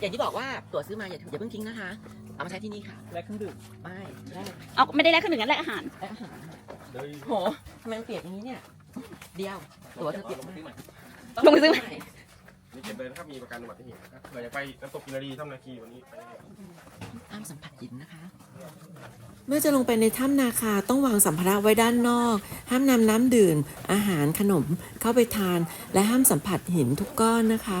อย่างที่บอกว่าตั๋วซื้อมาอย่าอย่าเพิ่งทิ้งนะคะ เอามาใช้ที่นี่ค่ะและเครื่องดื่มไม่แรกเอาไม่ได้แลกเครื่องดื่มงั้นแลกอาหารแรกอาหารเดี๋ยวโหทำไมมันเปียกอย่างนี้เนี่ย เดียวตั๋วเธอเปียกมากลงไปซื้อใหม่มีเก็บเลยนะครับมีประกันอุบัติเหตุนะครับเผื่อจะไปน้ำตกกินนารีถ้ำนาคีวันนี้ไปได้เลยห้ามสัมผัสหินนะคะ เมื่อจะลงไปในถ้ำนาคาต้องวางสัมภาระไว้ด้านนอก ห้ามนำน้ำดื่ม อาหารขนมเข้าไปทาน และห้ามสัมผัสหินทุกก้อนนะคะ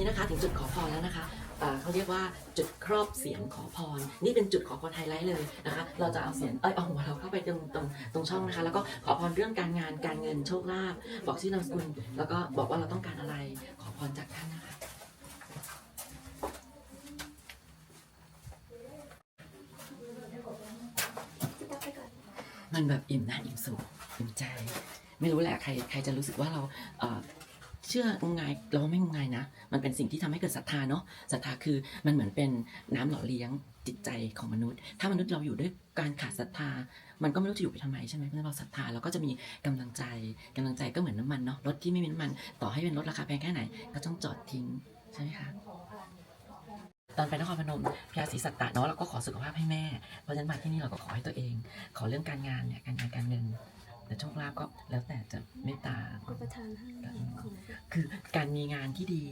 นี้นะคะถึงจุดขอพรแล้วนะคะเอ่อเขาเรียกว่าจุดครอบเสียงขอพร นี่เป็นจุดขอพรไฮไลท์เลยนะคะ เราจะเอาเสียงเอ้ยเอาหัวเราเข้าไปตรงตรงตรงช่องนะคะ แล้วก็ขอพรเรื่องการงานการเงินโชคลาภบอกชื่อนามสกุล แล้วก็บอกว่าเราต้องการอะไรขอพรจากท่านนะคะ มันแบบอิ่มหน้าอิ่มสุขอิ่มใจ ไม่รู้แหละใครใครจะรู้สึกว่าเราเอ่อ เชื่องมงายเราไม่งมงายนะ มันเป็นสิ่งที่ทำให้เกิดศรัทธาเนาะศรัทธาคือมันเหมือนเป็นน้ำหล่อเลี้ยงจิตใจของมนุษย์ ถ้ามนุษย์เราอยู่ด้วยการขาดศรัทธา มันก็ไม่รู้จะอยู่ไปทำไมใช่ไหมเพราะฉะนั้นเราศรัทธาเราก็จะมีกำลังใจกำลังใจก็เหมือนน้ำมันเนาะรถที่ไม่มีน้ำมันต่อให้เป็นรถราคาแพงแค่ไหน ก็ต้องจอดทิ้งใช่ไหมคะตอนไปนครพนมพระศรีสัตตะเนาะเราก็ขอสุขภาพให้แม่ เพราะฉะนั้นมาที่นี่เราก็ขอให้ตัวเอง ขอเรื่องการงานเนี่ยการงานการเงิน แต่โชคลาภก็แล้วแต่จะเมตตาประทานให้ของคือการมีงานที่ดี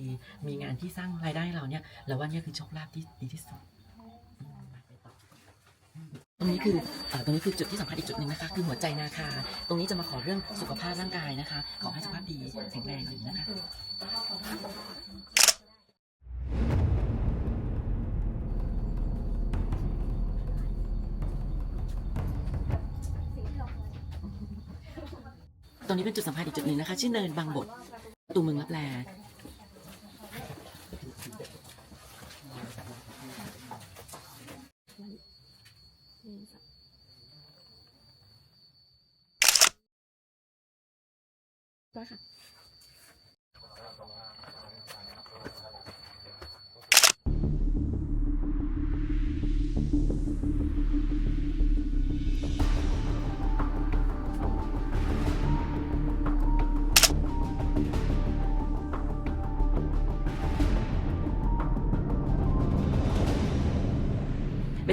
มีงานที่สร้างรายได้ให้เราเนี่ยเราว่าเนี่ยคือโชคลาภที่ดีที่สุดตรงนี้คือเอ่อตรงนี้คือจุดที่สำคัญอีกจุดหนึ่งนะคะคือหัวใจนาคา ตรงนี้จะมาขอเรื่องสุขภาพร่างกายนะคะ ขอให้สุขภาพดีแข็งแรงอยู่นะคะ ตรงนี้เป็นจุดสำคัญอีกจุดหนึ่งนะคะชื่อเนินบางบทประตูเมืองลับแล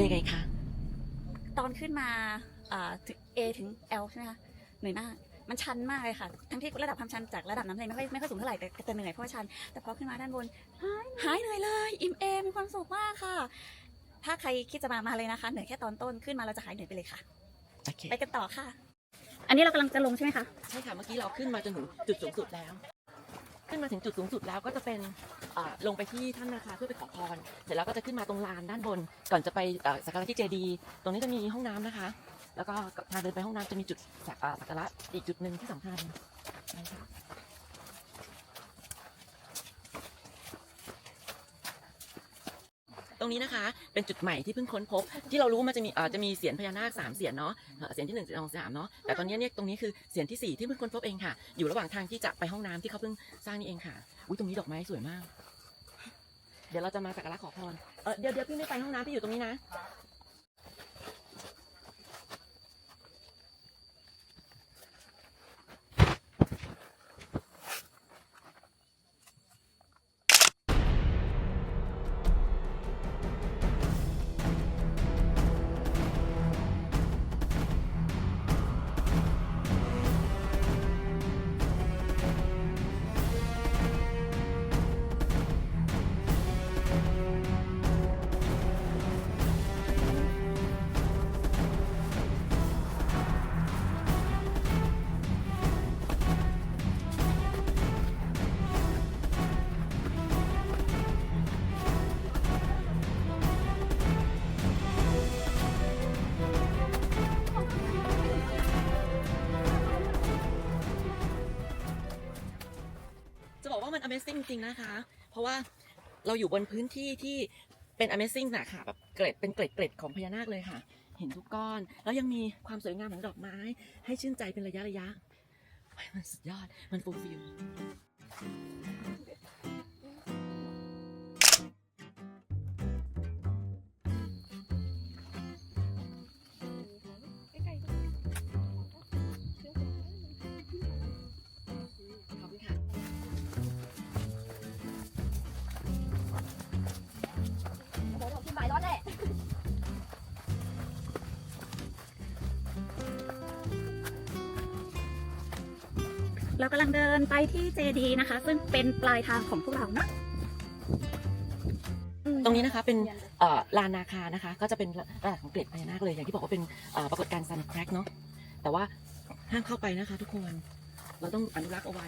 ยังไงคะตอนขึ้นมาอ่าถึง A ถึง L ใช่ไหมคะเหนื่อยมากมันชันมากเลยค่ะ ทั้งที่ระดับความชันจากระดับน้ำทะเลไม่ค่อยไม่ค่อยสูงเท่าไหร่แต่แต่เหนื่อยเพราะว่าชัน แต่พอขึ้นมาด้านบนหายหายเหนื่อยเลย อิ่มเอมมีความสุขมากค่ะ ถ้าใครคิดจะมามาเลยนะคะ เหนื่อยแค่ตอนต้นขึ้นมาเราจะหายเหนื่อยไปเลยค่ะโอเคไปกันต่อค่ะ อันนี้เรากำลังจะลงใช่ไหมคะ ใช่ค่ะ เมื่อกี้เราขึ้นมาจนถึงจุดสูงสุดแล้ว ขึ้นมาถึงจุดสูงสุดแล้วก็จะเป็นลงไปที่ท่านาคาเพื่อไปขอพร เสร็จแล้วก็จะขึ้นมาตรงลานด้านบน ก่อนจะไปสักการะที่เจดีย์ตรงนี้จะมีห้องน้ำนะคะ แล้วก็ทางเดินไปห้องน้ำจะมีจุดสักสักการะอีกจุดหนึ่งที่สำคัญนะคะ รงนี้นะคะ เป็นจุดใหม่ที่เพิ่งค้นพบ ที่เรารู้มันจะมีเอ่อจะมีเสียญพญานาคสามเสียญเนาะเอ่อเสียญที่หนึ่งเสียญสองเสียนสามเนาะแต่ตอนนี้เนี่ยตรงนี้คือเสียญที่สี่ที่เพิ่งค้นพบเองค่ะ อยู่ระหว่างทางที่จะไปห้องน้ำที่เขาเพิ่งสร้างนี่เองค่ะอุ้ยตรงนี้ดอกไม้สวยมาก เดี๋ยวเราจะมาสักการะขอพรเออเดี๋ยวเดี๋ยวพี่ไม่ไปห้องน้ำพี่อยู่ตรงนี้นะ มัน Amazing จริงนะคะ เพราะว่าเราอยู่บนพื้นที่ที่เป็น Amazing นะค่ะแบบเกล็ดเป็นเกล็ดเกล็ดของพญานาคเลยค่ะ เห็นทุกก้อน แล้วยังมีความสวยงามของดอกไม้ ให้ชื่นใจเป็นระยะระยะมันสุดยอด มันฟูลฟิล เรากำลังเดินไปที่เจดีนะคะ ซึ่งเป็นปลายทางของพวกเรานะอืมตรงนี้นะคะเป็นเอ่อลานนาคานะคะ ก็จะเป็นระดับของเกล็ดพญานาคเลยอย่างที่บอกว่าเป็นเอ่อปรากฏการณ์ซันแครกเนาะแต่ว่าห้ามเข้าไปนะคะ ทุกคนเราต้องอนุรักษ์เอาไว้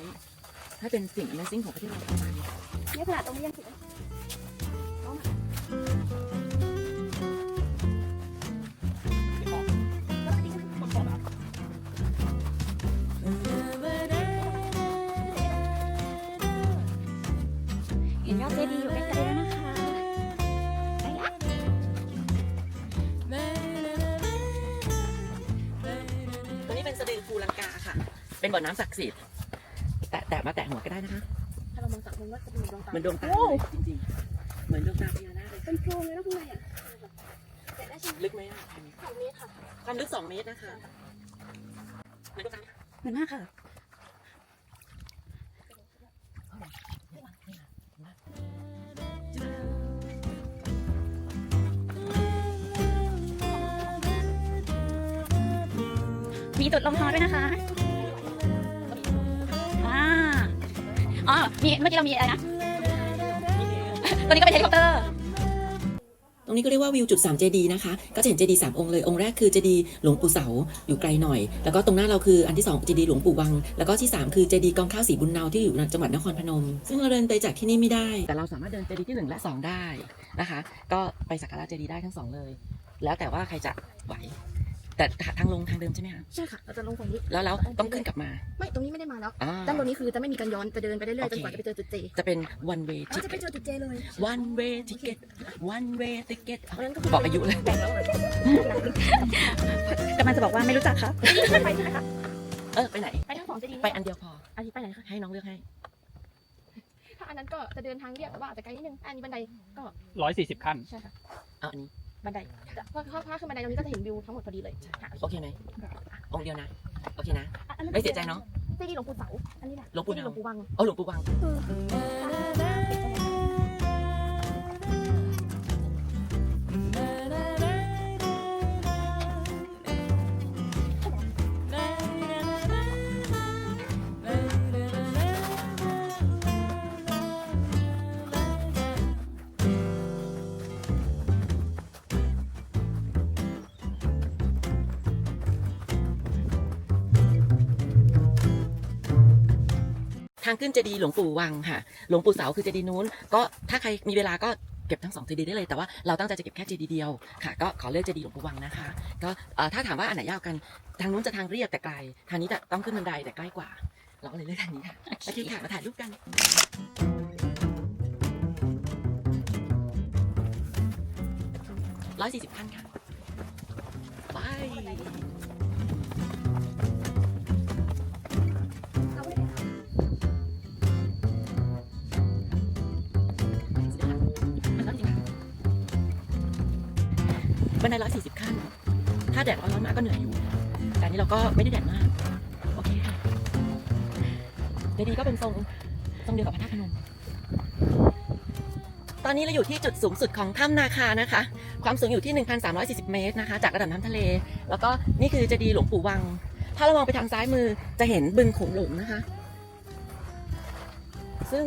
ให้เป็นสิ่ง Amazing ของประเทศเราต่อไปเนี่ยขนาดตรงนี้ยังถึงเห็น เป็นบ่อน้ำศักดิ์สิทธิ์แตะแตะมาแตะหัวก็ได้นะคะถ้าเรามองจากมุมก็จะเป็นดวงตาเหมือนดวงตาเลยจริงๆเหมือนดวงตาพญานาคเลยเป็นโพรงเลยนะคุณนายอะแต่ได้ใช่ไหมลึกไหมอะสองเมตรค่ะความลึกสองเมตรนะคะเหมือนดวงตาเหมือนมากค่ะมีจุดลงฮอด้วยนะคะ อ๋อมีเมื่อกี้เรามีอะไรนะ ตัวนี้ก็เป็นเฮลิคอปเตอร์ ตรงนี้ก็เรียกว่าวิวจุด3เจดีนะคะ ก็จะเห็นเจดีสามองค์เลย องค์แรกคือเจดีหลวงปู่เสา อยู่ไกลหน่อย แล้วก็ตรงหน้าเราคืออันที่2เจดีหลวงปู่วัง แล้วก็ที่ 3 คือเจดีกองข้าวสีบุญเนาที่อยู่จังหวัดนครพนม ซึ่งเราเดินไปจากที่นี่ไม่ได้ แต่เราสามารถเดินเจดีย์ที่หนึ่งและสองได้นะคะ ก็ไปสักการะเจดีย์ได้ทั้งสองเลย แล้วแต่ว่าใครจะไหว แต่ทางลงทางเดิมใช่ไหมคะใช่ค่ะเราจะลงฝั่งนี้แล้วเราต้องขึ้นกลับมา ไม่ตรงนี้ไม่ได้มาแล้วอ่า ด้านบนนี้คือจะไม่มีการย้อนจะเดินไปเรื่อยๆจนกว่าโอเคจะไปเจอจุดเจจะเป็น one way เราจะไป ticket เจอจุดเจเลย one way ticket one way ticket เพราะฉะนั้นก็คืบอกอายุเลย แบ่งแล้วเลยกำลังจะบอกว่าไม่รู้จักครับ ไปใช่ไหมคะเออ ไปไหน ไปทั้งสองเจดีย์ไปอันเดียวพอ อันนี้ไปไหนคะให้น้องเลือกให้ ถ้าอันนั้นก็จะเดินทางเรียบแต่ว่าอาจจะไกลนิดนึงอันนี้บันไดก็ร้อยสี่สิบขั้นใช่ค่ะ เอาอันนี้ บันไดเพราะถ้าขึ้นบันไดตรงนี้ก็จะเห็นวิวทั้งหมดพอดีเลยค่ะโอเคไหมองค์เดียวนะ โอเคนะอันนั้นไม่เสียใจเนาะเจดีย์หลวงปู่เสา อันนี้แหละหลวงปู่เจดีย์หลวงปู่วังเอาหลวงปู่วังางขึ้นเจดีย์หลวงปู่วังค่ะ หลวงปู่เสาคือเจดีย์นู้น ก็ถ้าใครมีเวลาก็เก็บทั้งสองเจดีย์ได้เลย แต่ว่าเราตั้งใจจะเก็บแค่เจดีย์เดียวค่ะ ก็ขอเลือกเจดีย์หลวงปู่วังนะคะ ก็ถ้าถามว่าอันไหนยาวกัน ทางนู้นจะทางเรียบแต่ไกล ทางนี้จะต้องขึ้นบันไดแต่ใกล้กว่า เราก็เลยเลือกทางนี้ค่ะ โอเคค่ะ มาถ่ายรูปกัน ร้อยสี่สิบขั้นค่ะ ไป บันไดร้อยสี่สิบขั้น ถ้าแดดร้อนมากก็เหนื่อยอยู่ แต่นี้เราก็ไม่ได้แดดมาก โอเคค่ะเจดีย์ก็เป็นทรงทรงเดียวกับพระธาตุพนม ตอนนี้เราอยู่ที่จุดสูงสุดของถ้ำนาคานะคะ ความสูงอยู่ที่ 1,340 เมตรนะคะ จากระดับน้ำทะเล แล้วก็นี่คือเจดีย์หลวงปู่วัง ถ้าเรามองไปทางซ้ายมือจะเห็นบึงโขงหลงนะคะ ซึ่ง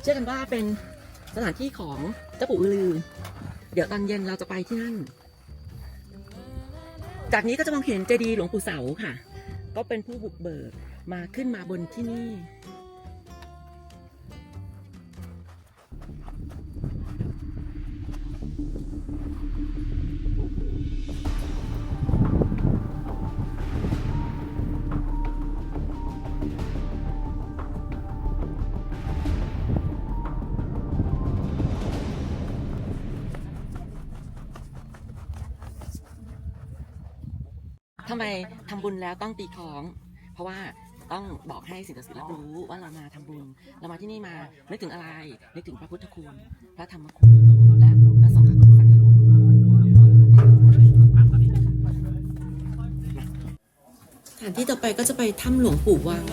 เชื่อกันว่าเป็นสถานที่ของเจ้าปู่อือลือ เดี๋ยวตอนเย็นเราจะไปที่นั่น จากนี้ก็จะมองเห็นเจดีย์หลวงปู่เสาค่ะ ก็เป็นผู้บุกเบิกมาขึ้นมาบนที่นี่ บุญแล้วต้องตีคล้อง เพราะว่าต้องบอกให้สิ่งศักดิ์สิทธิ์รับรู้ว่าเรามาทำบุญ เรามาที่นี่มานึกถึงอะไร นึกถึงพระพุทธคุณ พระธรรมคุณ และพระสงฆ์สังฆคุณสถานที่ต่อไปก็จะไปถ้ำหลวงปู่วัง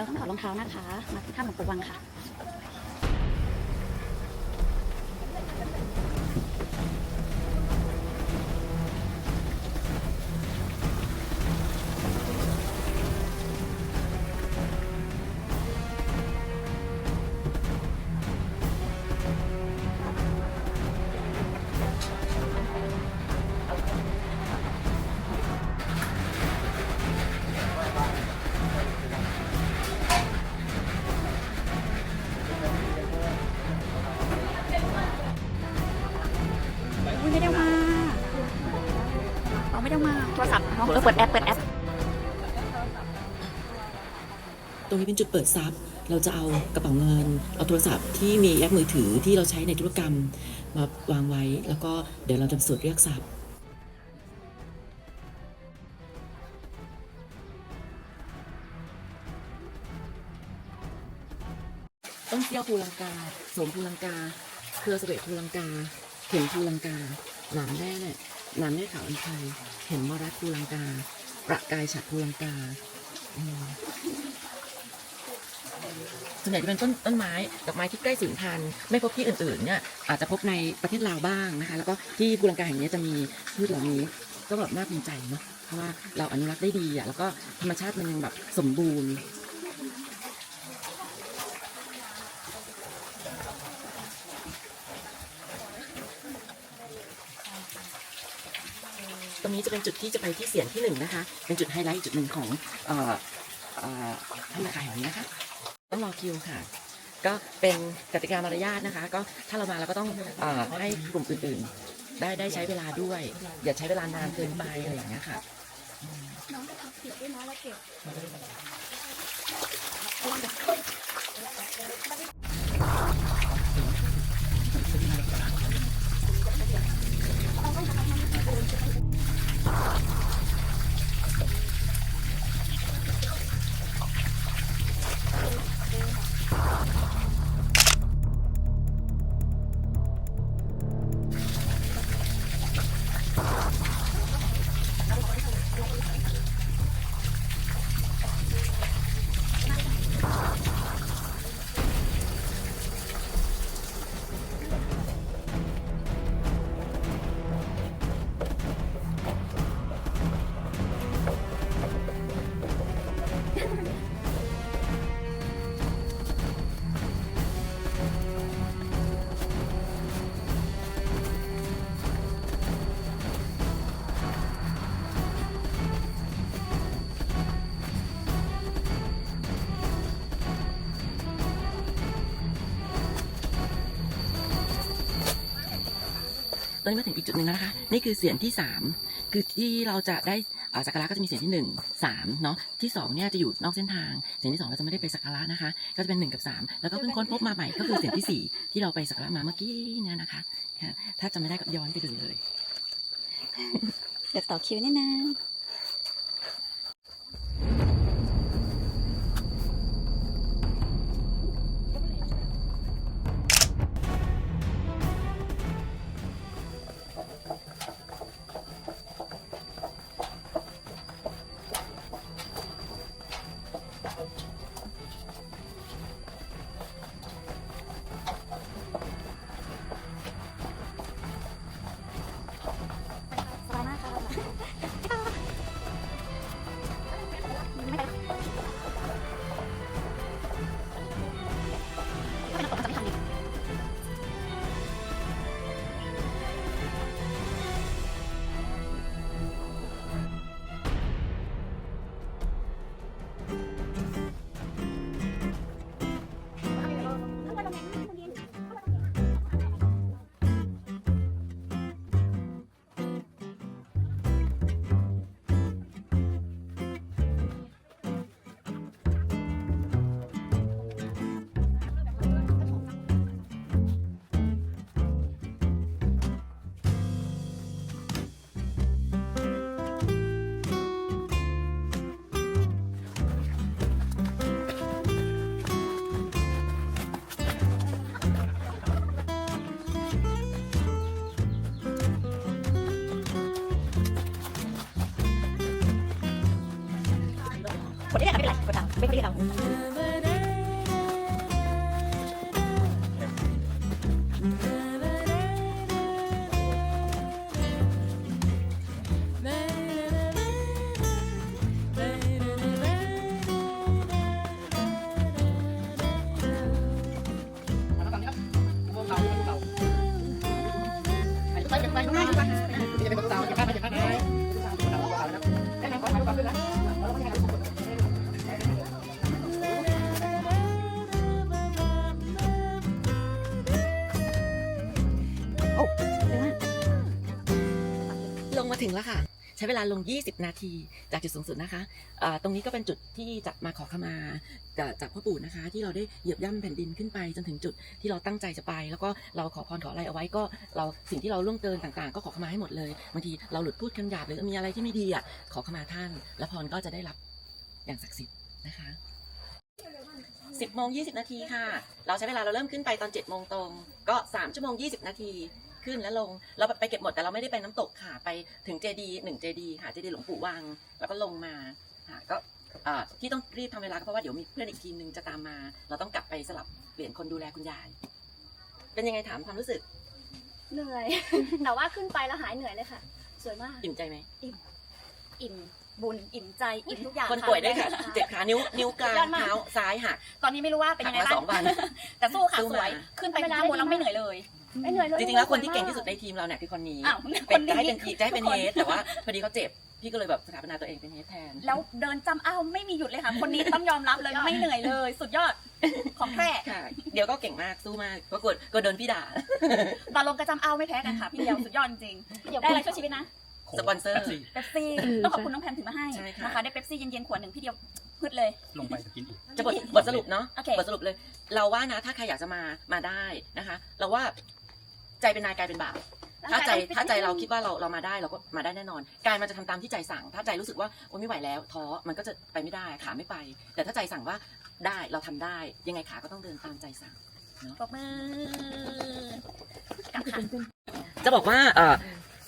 เราต้องถอดรองเท้านะคะ มาที่ถ้ำหลวงปู่วังค่ะ โทรศัพท์เอเปิดแอปเปิดแอปตรงนี้เป็นจุดเปิดซับเราจะเอากระเป๋าเงิน เอาโทรศัพท์ที่มีแอปมือถือที่เราใช้ในธุรกรรมมาวางไว้ แล้วก็เดี๋ยวเราจะสวดเรียกทรัพย์ต้นเสี้ยวภูลังกาสมภูลังกา เครือเสวตภูลังกาเข็มภูลังกา หนามแน่เนี่ย นามแน่ขาวอันไทยเห็นมรัดภูลังกา ประกายฉัดภูลังกาอืมส่วนใหญ่จะเป็นต้นต้นไม้ดอกไม้ที่ใกล้สูญพันธุ์ไม่พบที่อื่นๆเนี่ยอาจจะพบในประเทศลาวบ้างนะคะ แล้วก็ที่ภูลังกาแห่งนี้จะมีพืชเหล่านี้ก็แบบน่าภูมิใจเนาะเพราะว่าเราอนุรักษ์ได้ดีอะแล้วก็ธรรมชาติมันยังแบบสมบูรณ์ ตรงนี้จะเป็นจุดที่จะไปที่เสียงที่หนึ่งนะคะ เป็นจุดไฮไลท์จุดหนึ่งของเอ่อเอ่อถ้ำนาคาแห่งนี้นะคะ ต้องรอคิวค่ะ ก็เป็นกติกามารยาทนะคะ ก็ถ้าเรามาเราก็ต้องอให้กลุ่มอื่นๆ ได้ได้ใช้เวลาด้วย อย่าใช้เวลานานเกินไปอะไรอย่างเงี้ยค่ะน้องจะทำผิดด้วยนะแล้วเก็บ อนนี้มาถึงอีกจุดหนึ่งแล้วนะคะ นี่คือเสียงที่สามคือที่เราจะได้อ่อสักการะก็จะมีเสียงที่หนึ่งสามเนาะที่สองเนี่ยจะอยู่นอกเส้นทาง เสียงที่สองเราจะไม่ได้ไปสักการะนะคะ ก็จะเป็นหนึ่งกับสามแล้วก็เพิ่งค้นพบมาใหม่ก็คือเสียงที่สี่ที่เราไปสักการะมาเมื่อกี้เนี่ยนะคะถ้าจำไม่ได้ก็ย้อนไปดูเลยเดี๋ยวต่อคิวนี่นะ ช้เวลาลง 20 นาทีจากจุดสูงสุดนะคะอ่าตรงนี้ก็เป็นจุดที่จะมาขอขมาจากจากพ่อปู่นะคะ ที่เราได้เหยียบย่ำแผ่นดินขึ้นไปจนถึงจุดที่เราตั้งใจจะไป แล้วก็เราขอพรขออะไรเอาไว้ก็เราสิ่งที่เราล่วงเกินต่างๆ ก็ขอขมาให้หมดเลยบางทีเราหลุดพูดคำหยาบหรือมีอะไรที่ไม่ดีอะขอขมาท่าน แล้วพรก็จะได้รับอย่างศักดิ์สิทธิ์นะคะ10โมง20 นาทีค่ะ เราใช้เวลาเราเริ่มขึ้นไปตอน7โมงตรง ก็ 3 ชั่วโมง 20 นาที ขึ้นและลง เราไปเก็บหมดแต่เราไม่ได้ไปน้ำตกค่ะ ไปถึงเจดีหนึ่งเจดีค่ะ เจดีหลวงปู่วัง แล้วก็ลงมาค่ะ ก็อ่าที่ต้องรีบทำเวลาก็เพราะว่าเดี๋ยวมีเพื่อนอีกทีมหนึ่งจะตามมา เราต้องกลับไปสลับเปลี่ยนคนดูแลคุณยาย เป็นยังไงถามความรู้สึก เหนื่อย แต่ว่าขึ้นไปแล้วหายเหนื่อยเลยค่ะ สวยมาก อิ่มใจไหม อิ่มบุญอิ่มใจอิ่มทุกอย่างคนป่วยด้วยค่ะเจ็บขานิ้วนิ้วกลางยอดมากเท้าซ้ายหักตอนนี้ไม่รู้ว่าเป็นหัยักงไงมาบ้าสองวันแต่สู้ค่ะสู้สมาวยขึ้นไปข้างบนแล้วไม่เหนื่อยเลย ไม่เหนื่อยเลยจริงๆแล้วคนที่เก่งที่สุดในทีมเราเนี่ยคือคนนี้อ้าวเป็นคจะให้นี้เป็นทีจะให้เป็นเฮดแต่ว่าพอดีเขาเจ็บพี่ก็เลยแบบสถาปนาตัวเองเป็นเฮดแทน แล้วเดินจำอ้าวไม่มีหยุดเลยค่ะคนนี้ต้องยอมรับเลยไม่เหนื่อยเลย สุดยอดของแท้ค่ะเดี๋ยวก็เก่งมากสู้มากก็กดก็โดนพี่ด่าตอนลงกระจำอ้าวไม่แพ้กันค่ะพี่เดียวสุดยอดจริงได้อะไรช่วยชีวิตนะสปอนเซอร์เป๊ปซี่ต้องขอบคุณน้องแพมถึงมาให้ใช่ค่ะนะคะได้เป๊ปซี่เย็นๆขวดหนึ่งพี่เดียวพืดเลยลงไปจะกินอีกจะบทบทสรุปเนาะโอเคบทสรุปเลย เราว่านะถ้าใครอยากจะมามาได้นะคะ เราว่า ใจเป็นนายกายเป็นบ่าวถ้าใจถ้าใจเราคิดว่าเราเรามาได้เราก็มาได้แน่นอนกายมันจะทำตามที่ใจสั่ง ถ้าใจรู้สึกว่าโอ้ไม่ไหวแล้วท้อมันก็จะไปไม่ได้ขาไม่ไป แต่ถ้าใจสั่งว่าได้เราทำได้ ยังไงขาก็ต้องเดินตามใจสั่งปรบมือกลับค่ะจะบอกว่าเอ่อ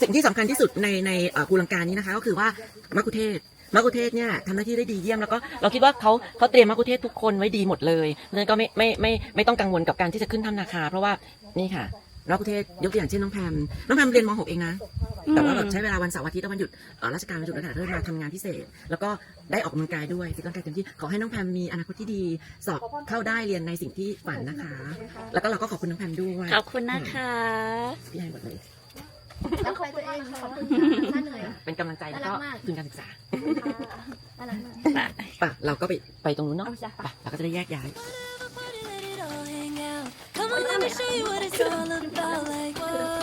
สิ่งที่สำคัญที่สุดในในเอ่อภูลังกานี้นะคะ ก็คือว่ามักคุเทศก์มักคุเทศก์เนี่ยทำหน้าที่ได้ดีเยี่ยมแล้วก็เราคิดว่าเขาเขาเตรียมมักคุเทศก์ทุกคนไว้ดีหมดเลยเพราะฉะนั้นก็ไม่ไม่ไม่ไม่ต้องกังวลกับการที่จะขึ้นถ้ำนาคา เพราะว่านี่ค่ะ มักคุเทศก์ยกตัวอย่างเช่นน้องแพมน้องแพมเรียนม .6 เองนะ แต่ว่าแบบใช้เวลาวันเสาร์อาทิตย์และวันหยุดเอ่อราชการวันหยุดนักขัตฤกษ์มาทำงานพิเศษ แล้วก็ได้ออกกำลังกายด้วยฟิตร่างกายเต็มที่ขอให้น้องแพมมีอนาคตที่ดี สอบเข้าได้เรียนในสิ่งที่ฝันนะคะ แล้วก็เราก็ขอบคุณน้องแพมด้วยขอบคุณนะคะ พี่ให้หมดเลย แล้วคอยตัวเองขอบคุณค่ะถ้าเหนื่อยเป็นกำลังใจแล้วก็น่ารักมากทุนการศึกษาน่ารักมาก ป่ะเราก็ไปไปตรงนู้นเนาะเอาจ้ะป่ะเราก็จะได้แยกย้าย show you what it's all about. Like, whoa.